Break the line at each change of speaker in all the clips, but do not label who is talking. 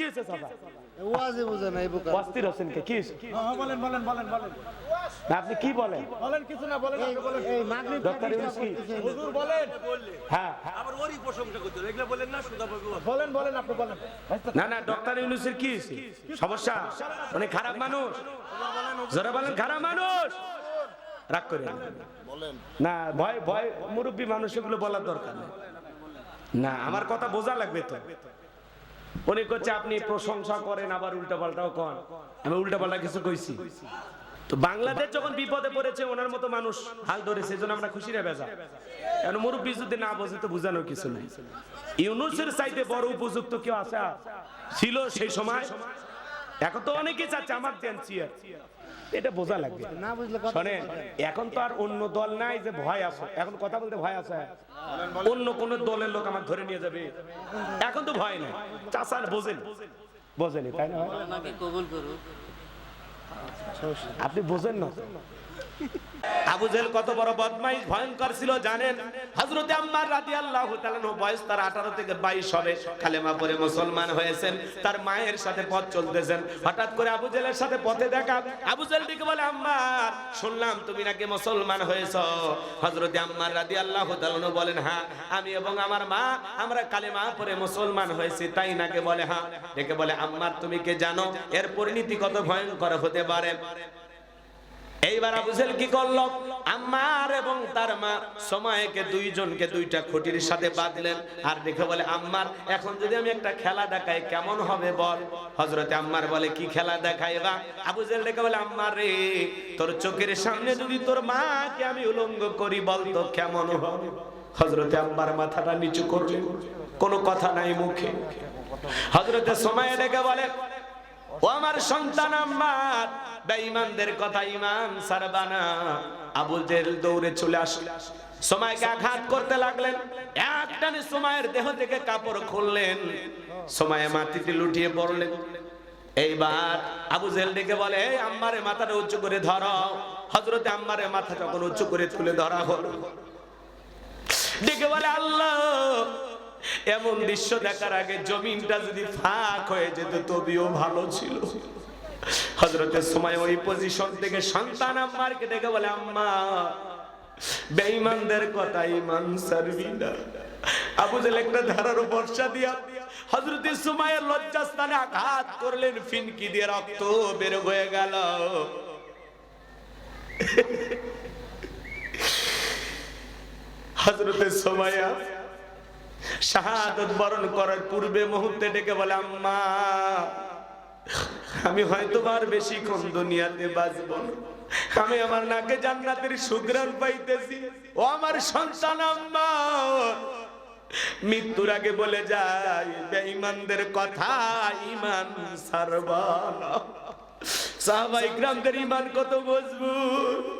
কি হয়েছে চাচা?
ওয়াজে বুঝে বোকা।
হোসেন কে? কি হয়েছে
হ্যাঁ, বলেন বলেন বলেন বলেন।
আপনি কি বলেন?
বলেন কিছু না বলেন বলেন।
এই মাগরিব
ডক্টর ইউনুস কি?
হুজুর বলেন।
হ্যাঁ হ্যাঁ।
আবার ওরই প্রশংসা করতে। বলেন না সুদা
বলেন বলেন আপনি বলেন।
না না ডক্টর ইউনুসের কি সমস্যা? মানে খারাপ মানুষ। যারা বলেন খারাপ মানুষ। রাগ করে না। না ভয় ভয় মুরব্বী মানুষ এগুলো বলার দরকার নেই। না আমার কথা বোঝা লাগবে তো। উনি করছে আপনি প্রশংসা করেন, আবার উল্টা পাল্টাও কন। আমি উল্টা পাল্টা কিছু কইছি। তো বাংলাদেশ যখন বিপদে পড়েছে, ওনার মতো মানুষ হাল ধরে সেজন্য আমরা খুশি রে বেজা। কারণ মুরব্বী যদি না বোঝে, তো বোঝানোর কিছু নাই। ইউনুসের চাইতে বড় উপযুক্ত কেউ আছে? ছিল সেই সময় এখন তো অনেকে চাচ্ছে আমার দেন চেয়ার এটা বোঝা লাগবে।
না বুঝলে
শোনেন এখন তো আর অন্য দল নাই যে ভয় আছে। এখন কথা বলতে ভয় আছে। অন্য কোন দলের লোক আমার ধরে নিয়ে যাবে। এখন তো ভয় নাই। চাচার বোঝেন। বোঝেন তাই না
আমাকে কবুল করুন
আপনি বোঝেন না। কত বড় ভয়ঙ্কর ছিল, জানেন? আম্মার বয়স তার 18 থেকে 22 হবে। মুসলমান হয়েছেন, তার মায়ের সাথে পথ চলতেছেন। হঠাৎ করে সাথে পথে দেখা বলে আম্মার শুনলাম তুমি নাকি মুসলমান আম্মার বলেন হ্যাঁ আমি এবং আমার মা, আমরা কালেমা পড়ে মুসলমান হয়েছি, তাই নাকি বলে হ্যাঁ? বলে, আম্মার, তুমি কে জানো, এর পরিণতি কত ভয়ঙ্কর হতে পারে? এইবার আবুজেল কি করল? আম্মার এবং তার মা সময়কে দুইজনকে দুইটা খুঁটির সাথে বাঁধলেন। আর দেখে বলে, আম্মার, এখন যদি আমি একটা খেলা দেখাই, কেমন হবে বল? হজরতে আম্মার বলে, কি খেলা দেখাই বা? আবুজেল দেখে বলে, আম্মার রে, তোর চোখের সামনে যদি তোর মাকে আমি উলঙ্গ করি বল তো কেমন হবে? হজরতে আম্মার মাথাটা নিচু করলেন। কোনো কথা নাই মুখে। হজরতে সময় ডেকে বলে ও আমার সন্তান আমার বেঈমানদের কথা ইমান সারবানা আবু জেল দৌড়ে চলে আসলে সময়কে আঘাত করতে লাগলেন। একটানে সময়ের দেহ থেকে কাপড় খুললেন। সময়ে মাটিতে লুটিয়ে পড়লেন। এইবার আবু জেল ডেকে বলে, "এই আম্মারে মাথাটা উঁচু করে ধরো। হজরতে আম্মারে মাথা যখন উঁচু করে তুলে ধরা হলো। ডেকে বলে, আল্লাহ এমন দৃশ্য দেখার আগে জমিনটা যদি ফাঁক হয়ে যেত, তবেও ভালো ছিল। হজরতের সময় ওই পজিশন থেকে সন্তান আম্মারকে ডেকে বলে, আম্মা, বেঈমানদের কথা ইমান সারবি না। আবু জেল একটা ধারার বর্ষা দিয়া হজরতের সময়ের লজ্জাস্থানে আঘাত করলেন, ফিনকি দিয়ে রক্ত বের হয়ে গেল। হজরতের সময় শাহাদত বরণ করার পূর্বে মুহূর্তে ডেকে বলে, আম্মা, আমি হয়তো আর বেশিক্ষণ দুনিয়াতে বাঁচব আমি আমার নাকে জান্নাতের সুগ্রাণ পাইতেছি। ও আমার সন্তান আম্মা, মৃত্যুর আগে বলে যাই, বেঈমানদের কথা ইমান সারবানা সাহাবাই গ্রামদের ইমান কত মজবুত।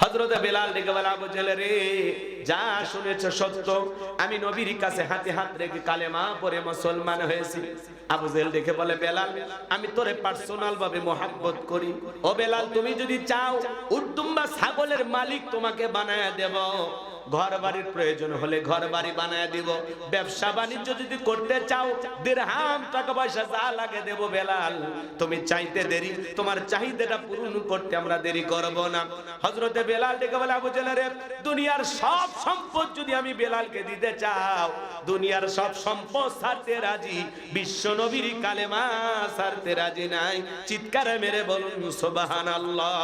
হজরত বেলাল ডেকে আবু রে, যা শুনেছ সত্য। আমি নবীর কাছে হাতে হাত রেখে কালেমা পরে মুসলমান হয়েছি। আবু জেল দেখে বলে, বেলাল, আমি তোরে পার্সোনাল ভাবে মোহাব্বত করি। ও বেলাল, তুমি যদি চাও উদ্দুম্বা ছাগলের মালিক তোমাকে বানায় দেব। ঘর বাড়ির প্রয়োজন হলে ঘর বাড়ি বানায় দিব। ব্যবসা বাণিজ্য যদি করতে চাও, দেড়হাম টাকা পয়সা যা লাগে দেব বেলাল। তুমি চাইতে দেরি, তোমার চাহিদাটা পূরণ করতে আমরা দেরি করব না। হজরতে বেলাল ডেকে বলে, আবু জেলে রে, দুনিয়ার সব সম্পদ যদি আমি বেলালকে দিতে চাও, দুনিয়ার সব সম্পদ ছাড়তে রাজি, বিশ্ব নবীর কালেমা ছাড়তে রাজি নাই। চিৎকার মেরে বলুন, সুবহানাল্লাহ।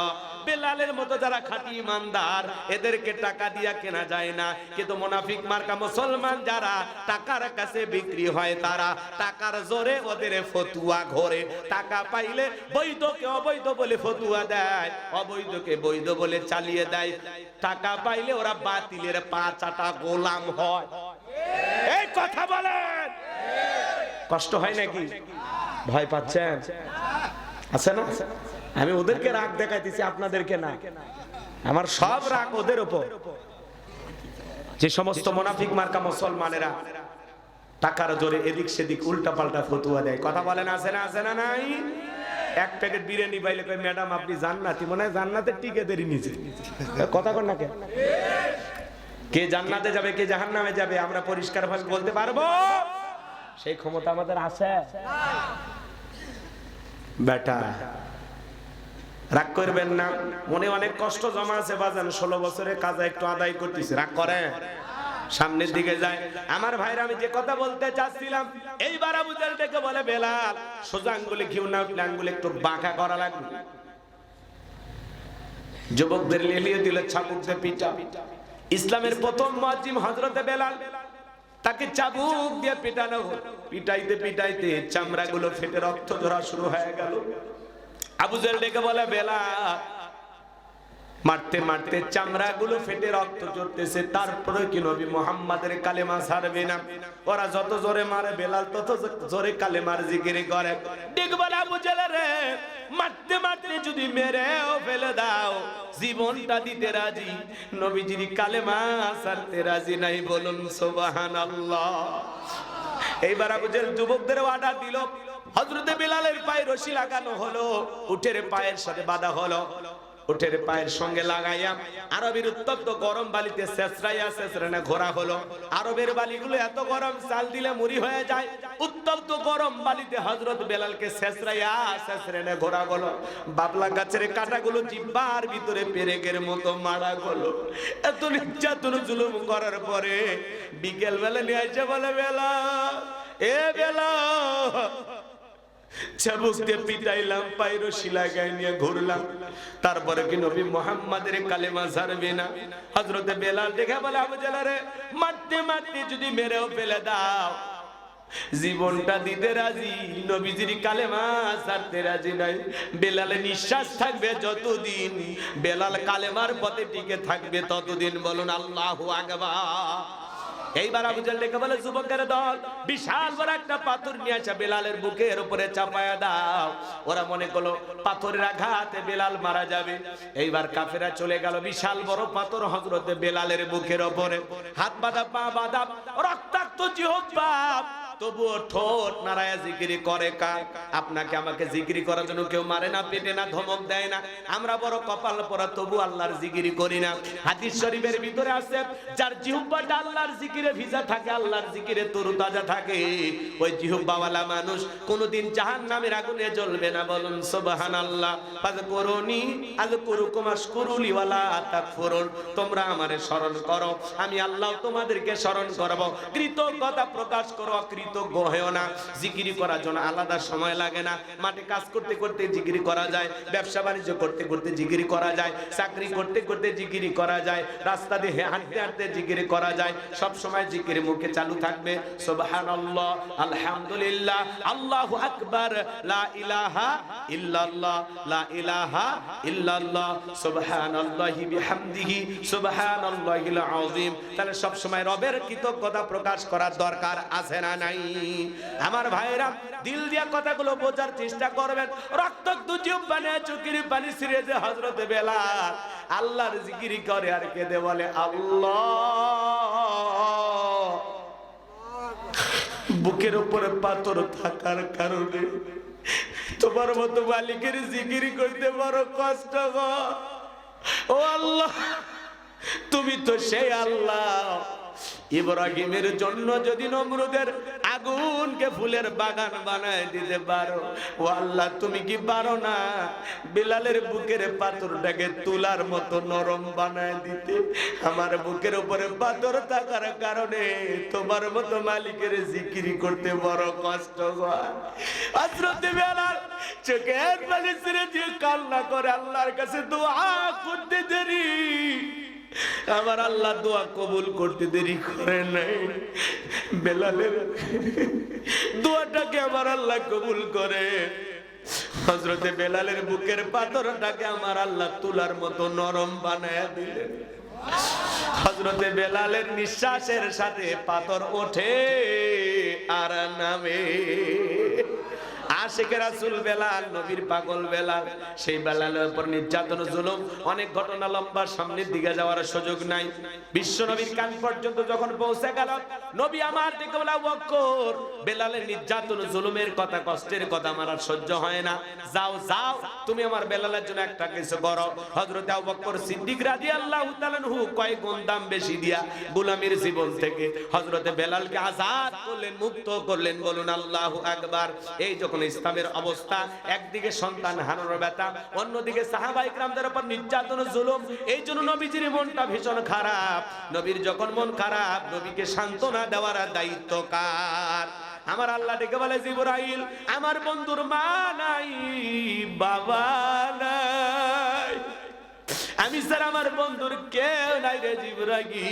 বেলালের মতো যারা খাঁটি ইমানদার, এদেরকে টাকা দিয়া কেনা যায় না। কিন্তু মোনাফিক মার্কা মুসলমান যারা টাকার কাছে বিক্রি হয় তারা টাকার জোরে ওদের ফতুয়া ঘোরে। টাকা পাইলে বৈধকে অবৈধ বলে ফতুয়া দেয়, অবৈধকে বৈধ বলে চালিয়ে দেয়। টাকা পাইলে ওরা বাতিলের পা চাটা গোলাম হয়। এই কথা বলেন! কষ্ট হয় নাকি? ভয় পাচ্ছেন? আছে না? আমি ওদেরকে রাগ দেখাইতেছি, আপনাদেরকে না। আমার সব রাগ ওদের উপর যে সমস্ত মোনাফিক মার্কা মুসলমানেরা টাকার জোরে এদিক সেদিক উল্টা পাল্টা ফতুয়া দেয়। কথা বলেন, আছে না আছে না নাই? এক প্যাকেট বিরিয়ানি পাইলে কই ম্যাডাম, আপনি জান্নাতি। মনে হয় জান্নাতের টিকে দেরি নিচে কথা কর না কে কে জান্নাতে যাবে, কে জাহান্নামে যাবে, আমরা পরিষ্কার ভাবে বলতে পারব? সেই ক্ষমতা আমাদের আছে। বেটা রাগ করবেন না। মনে অনেক কষ্ট জমা আছে বাজান, ষোলো বছরের কাজ একটু আদায় করতেছি। রাগ করে। সামনের দিকে যায়। আমার ভাইরা আমি যে কথা বলতে চাচ্ছিলাম, এইবার আবু জাহেল ডেকে বলে, বেলাল, সোজা আঙ্গুলে ঘিউ না উঠলে আঙ্গুলে একটু বাঁকা করা লাগবে। যুবকদের লেলিয়ে দিল ছাপুক দিয়ে পিটা ইসলামের প্রথম মুয়াজ্জিম হযরতে বেলাল, তাকে চাবুক দিয়ে পিটানো। পিটাইতে পিটাইতে চামড়াগুলো ফেটে রক্ত ঝরা শুরু হয়ে গেল। ডেকে বলে বেলাল মারতে মারতে চামড়াগুলো ফেটে রক্ত চড়তেছে তারপরে কি নবী মোহাম্মদের কালেমা ছাড়বে না? ওরা যত জোরে মারে, বেলাল তত জোরে কালেমার করে। মারতে মারতে যদি ফেলে দাও, জীবনটা দিতে রাজি? নবীজির কালেমা ছাড়তে রাজি নাই বলুন এইবার আবু জেল যুবকদের অর্ডার দিল হযরতে বিলালের পায়ে রশি লাগানো হলো উটের পায়ের সাথে বাঁধা হলো। উটের পায়ের সঙ্গে লাগাইয়া আরবের উত্তপ্ত গরম বালিতে শেষরাইয়া শেষরানে ঘোরা হলো। আরবের বালিগুলো এত গরম, চাল দিলে মুড়ি হয়ে যায়। উত্তপ্ত গরম বালিতে হজরত বেলালকে শেষরাইয়া শেষরানে ঘোরা হলো। বাবলা গাছের কাটাগুলো জিব্বার ভিতরে পেরেকের মতো মারা গেলো এত নির্যাতন জুলুম করার পরে বিকেল বেলা নিয়ে বলে, বেলা, এ বেলা তারপরে কি নবী মোহাম্মদের কালেমা ছাড়বে না? হজরতে বেলাল দেখে বলে জালারে মারতে মারতে যদি মেরেও ফেলে দাও, জীবনটা দিতে রাজি, নবীজির কালেমা ছাড়তে রাজি নাই। বেলালে নিঃশ্বাস থাকবে যতদিন, বেলাল কালেমার পথে টিকে থাকবে ততদিন বলুন আল্লাহু আকবার। এইবার আবু জাহল ডেকে বলে, যুবকের দল, বিশাল বড় একটা পাথর নিয়ে আসা বেলালের বুকের উপরে চাপায়া দাও। ওরা মনে করল, পাথরের আঘাতে বেলাল মারা যাবে। এইবার কাফেরা চলে গেল, বিশাল বড় পাথর হজরতে বেলালের বুকের উপরে হাত বাঁধা, পা বাঁধা, রক্তাক্ত জিহ্বা। তবুও ঠোঁট নারায়া জিকিরি করে কার? আপনাকে আমাকে জিকিরি করার জন্য কেউ মারে না, পেটে না, ধমক দেয় না। আমরা বড় কপাল পরা, তবু আল্লাহর জিকিরি করি না। হাদিস শরীফের ভিতরে আছে, যার জিহুব্বাটা আল্লাহর জিকিরে ভিজা থাকে, আল্লাহর জিকিরে তরু তাজা থাকে। ওই জিহুব্বাওয়ালা মানুষ কোনোদিন জাহান্নামের আগুনে জ্বলবে না, বলুন সুবহানাল্লাহ। পাজ করুনি আজ করুকুম আশকুরুলি ওয়ালা তাকফুরুন। তোমরা আমারে স্মরণ করো, আমি আল্লাহ তোমাদেরকে স্মরণ করব। কৃতজ্ঞতা প্রকাশ করো কৃতজ্ঞ হয়েও না, জিকিরি করার জন্য আলাদা সময় লাগে না। মাঠে কাজ করতে করতে জিকিরি করা যায়, ব্যবসা বাণিজ্য করতে করতে জিকিরি করা যায়, চাকরি করতে করতে জিকিরি করা যায়, রাস্তা দিয়ে হাঁটতে হাঁটতে জিকিরি করা যায়, সব সময় জিকির মুখে চালু থাকবে। সুবহানাল্লাহ, আলহামদুলিল্লাহ, আল্লাহু আকবার, লা ইলাহা ইল্লাল্লাহ, লা ইলাহা ইল্লাল্লাহ, সুবহানাল্লাহি বিহামদিহি, সুবহানাল্লাহিল আযীম। তাহলে সব সময় রবের কৃতজ্ঞতা প্রকাশ করার দরকার আছে না নাই? আমার ভাইরা দিল দিয়া কথাগুলো বোঝার চেষ্টা করবেন। রক্ত দুজিব পানে চুকির পানি ছিঁড়ে যে হজরতে বেলা আল্লাহর জিকিরি করে আর কেঁদে বলে, আল্লাহ! বুকের উপরে পাথর থাকার কারণে তোমার মতো মালিকের জিকিরি করতে বড় কষ্ট ও আল্লাহ, তুমি তো সেই আল্লাহ। ইব্রাহিমের জন্য যদি নমরুদের আগুনকে ফুলের বাগান বানায় দিতে পারো। ও আল্লাহ, তুমি কি পারো না বিলালের বুকের পাথরটাকে তুলার মতো নরম বানায় দিতে? আমার বুকের উপরে পাথর থাকার কারণে তোমার মতো মালিকের জিকিরি করতে বড় কষ্ট চোখের পানি ছেড়ে দিয়ে কান্না করে আল্লাহর কাছে দোয়া করতে দেরি। আমার আল্লাহ দোয়া কবুল করতে দেরি করে নাই। বেলালের দোয়াটাকে আমার আল্লাহ কবুল করে। হজরতে বেলালের বুকের পাথরটাকে আমার আল্লাহ তুলার মতো নরম বানায় দিলেন। হজরতে বেলালের নিঃশ্বাসের সাথে পাথর ওঠে আর নামে। নির্যাতন জুলুমের কথা, কষ্টের কথা আমার সহ্য হয় না। যাও যাও, তুমি আমার বেলালের জন্য একটা কিছু করো। বকর সিদ্দিক রাদিয়াল্লাহু তাআলা হু কয়েক গুণ দাম বেশি দিয়া গোলামীর জীবন থেকে হযরতে বেলালকে আজাদ করলেন, মুক্ত করলেন। বলুন, আল্লাহু আকবার। এই যখন ইসলামের অবস্থা, একদিকে সন্তান হানোর ব্যথা, অন্যদিকে সাহাবাহিক রামদের উপর নির্যাতন জুলুম। এই জন্য নবীজির মনটা ভীষণ খারাপ। নবীর যখন মন খারাপ, নবীকে সান্ত্বনা দেওয়ার দায়িত্ব কার? আমার আল্লাহ ডেকে বলে, জিবরাইল, আমার বন্ধুর মা নাই, বাবা নাই। আমি স্যার, আমার বন্ধুর কেউ নাই রে জিবরাগি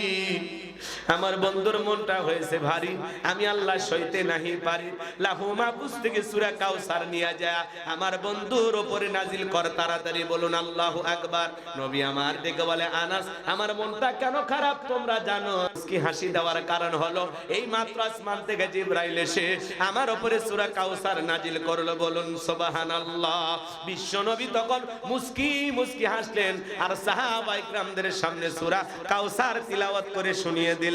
আমার বন্ধুর মনটা হয়েছে ভারী। আমি আল্লাহ সইতে নাহি পারি। লাহু মাহফুজ থেকে সূরা কাউসার নিয়ে যায়। আমার বন্ধুর উপরে নাজিল কর তাড়াতাড়ি বলুন, আল্লাহু আকবার। নবী আমার দেখে বলে, আনাস, আমার মনটা কেন খারাপ? তোমরা জানো কি হাসি দেওয়ার কারণ হলো, এই মাত্র আসমান থেকে জিব্রাইল এসে আমার উপরে সূরা কাউসার নাজিল করল। বলুন, সুবহানাল্লাহ। বিশ্ব নবী তখন মুস্কি মুস্কি হাসলেন। আর সাহাবা ইকরামদের সামনে সুরা কাউসার তিলাওয়াত করে শুনিয়ে দিলেন।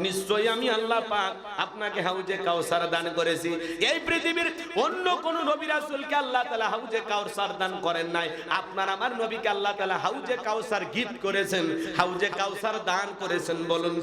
নিশ্চয়ই আমি হাউজে কাউসার দান নবী আল্লাহ তাআলা হাউজে কাউসার দান করেন আমার আল্লাহ তাআলা হাউজে কাউসার করেছেন বলুন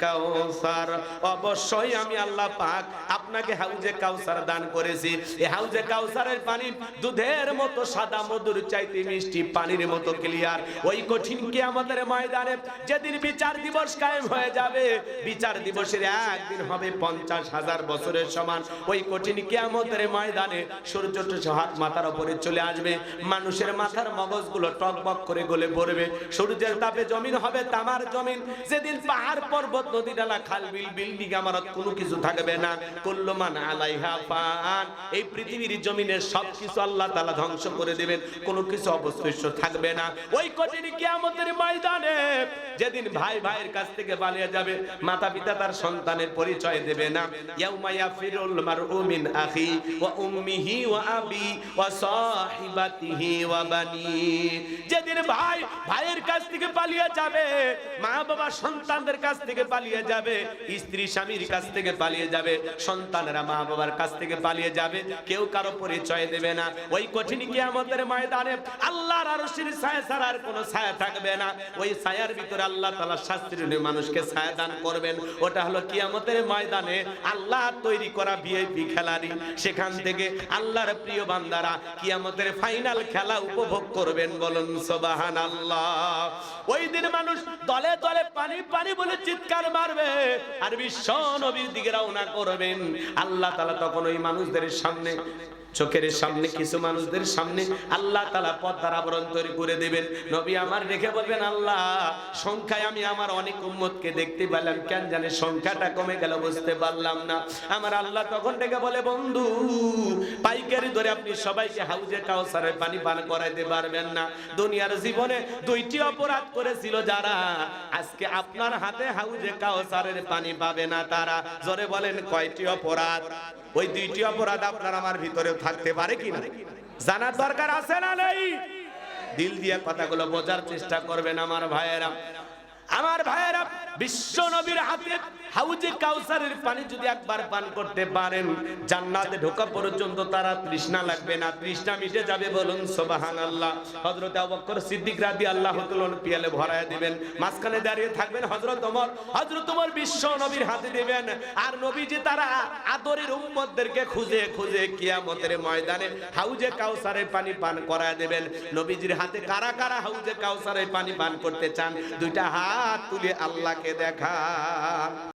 কাউসার। অবশ্যই আমি আল্লাহ পাক আপনাকে হাউজে কাউসার দান করেছি। এই হাউজে কাউসারের পানি, দুধের মতো সাদা মধুর চাইতে মিষ্টি পানির মতো ক্লিয়ার ওই কঠিন কি আমাদের ময়দানে? যেদিন বিচার দিবস কায়েম হয়ে যাবে, বিচার দিবসের একদিন হবে পঞ্চাশ হাজার বছরের সমান। ওই কঠিন কি আমাদের ময়দানে? সূর্য হাত মাথার উপরে চলে আসবে। মানুষের মাথার মগজগুলো টকবক করে গলে পড়বে। সূর্যের তাপে জমিন হবে তামার জমিন। যেদিন পাহাড়, পর্বত, নদী ডালা খাল, বিল বিল্ডিং আমার কোনো কিছু থাকবে না। কুল্লমান আলাইহা ফান। এই পৃথিবীর জমিনের সবকিছু আল্লাহ তাআলা ধ্বংস করে দেবেন, কোনো কিছু অবশিষ্ট থাকবে না। ওই কঠিন কিয়ামতের ময়দানে যেদিন ভাই ভাইয়ের কাছ থেকে পালিয়ে যাবে মাতা পিতা তার সন্তানের পরিচয় দেবে না। আখি ওয়া উম্মিহি ওয়া আবি ওয়া সাহিবাতিহি ওয়া বানি। যেদিন ভাই ভাইয়ের কাছ থেকে পালিয়ে যাবে মা বাবা সন্তানদের কাছ থেকে পালিয়ে যাবে স্ত্রী স্বামীর কাছ থেকে পালিয়ে যাবে, সন্তানেরা মা বাবার কাছ থেকে পালিয়ে যাবে, কেউ কারও পরিচয় দেবে না। ওই কঠিন কিয়ামতের ময়দানে আল্লাহর আরশের ছায়া ছাড়া আর কোনো ছায়া থাকবে না। ওই ছায়ার ভিতরে আল্লাহ তাআলা শাস্ত্রীয় মানুষকে ছায়া দান করবেন। ওটা হলো কিয়ামতের ময়দানে আল্লাহ তৈরি করা ভিআইপি খেলারি সেখান থেকে আল্লাহর প্রিয় বান্দারা কিয়ামতের ফাইনাল খেলা উপভোগ করবেন বলুন সুবহানাল্লাহ। ওই দিন মানুষ দলে দলে পানি পানি বলে চিৎকার মারবে আর বিশ্ব নবীর দিকে রওনা করবেন। আল্লাহ তাআলা তখন ওই মানুষদের সামনে চোখের সামনে কিছু মানুষদের সামনে আল্লাহ তালা পদ্মার আবরণ তৈরি করে দেবেন। নবী আমার রেখে বলবেন, আল্লাহ, সংখ্যায় আমি আমার অনেক উম্মতকে দেখতে পেলাম। কেন জানে সংখ্যাটা কমে গেল, বুঝতে পারলাম না। আমার আল্লাহ তখন ডেকে বলে, বন্ধু, পাইকারি ধরে আপনি সবাইকে হাউজে কাউসারের পানি পান করাইতে পারবেন না। দুনিয়ার জীবনে দুইটি অপরাধ করেছিল যারা, আজকে আপনার হাতে হাউজে কাউসারের পানি পাবে না তারা। জোরে বলেন, কয়টি অপরাধ? ওই দুইটি অপরাধ আপনার আমার ভিতরেও থাকতে পারে কি না জানার দরকার আছে না নেই? দিল দিয়ে কথাগুলো বোঝার চেষ্টা করবেন আমার ভাইয়েরা। আমার ভাইয়েরা, বিশ্ব নবীর হাতে হাউজে কাউসারের পানি যদি একবার পান করতে পারেন, জান্নাতে ঢোকা পর্যন্ত তারা তৃষ্ণা লাগবে না। তৃষ্ণা মিটে যাবে বলুন, সুবহানাল্লাহ। হযরত আবু বকর সিদ্দিক রাদিয়াল্লাহু তাআলা পিয়ালে ভরায় দিবেন। মাঝখানে দাঁড়িয়ে থাকবেন হযরত ওমর। হযরত ওমর বিশ্ব নবীর হাতে দিবেন। আর নবীজি তারা আদরের উম্মতদেরকে খুঁজে খুঁজে কিয়ামতের ময়দানে হাউজে কাউসারের পানি পান করায় দেবেন। নবীজির হাতে কারা কারা হাউজে কাউসারের পানি পান করতে চান? দুইটা হাত হাত তুলে আল্লাহকে দেখান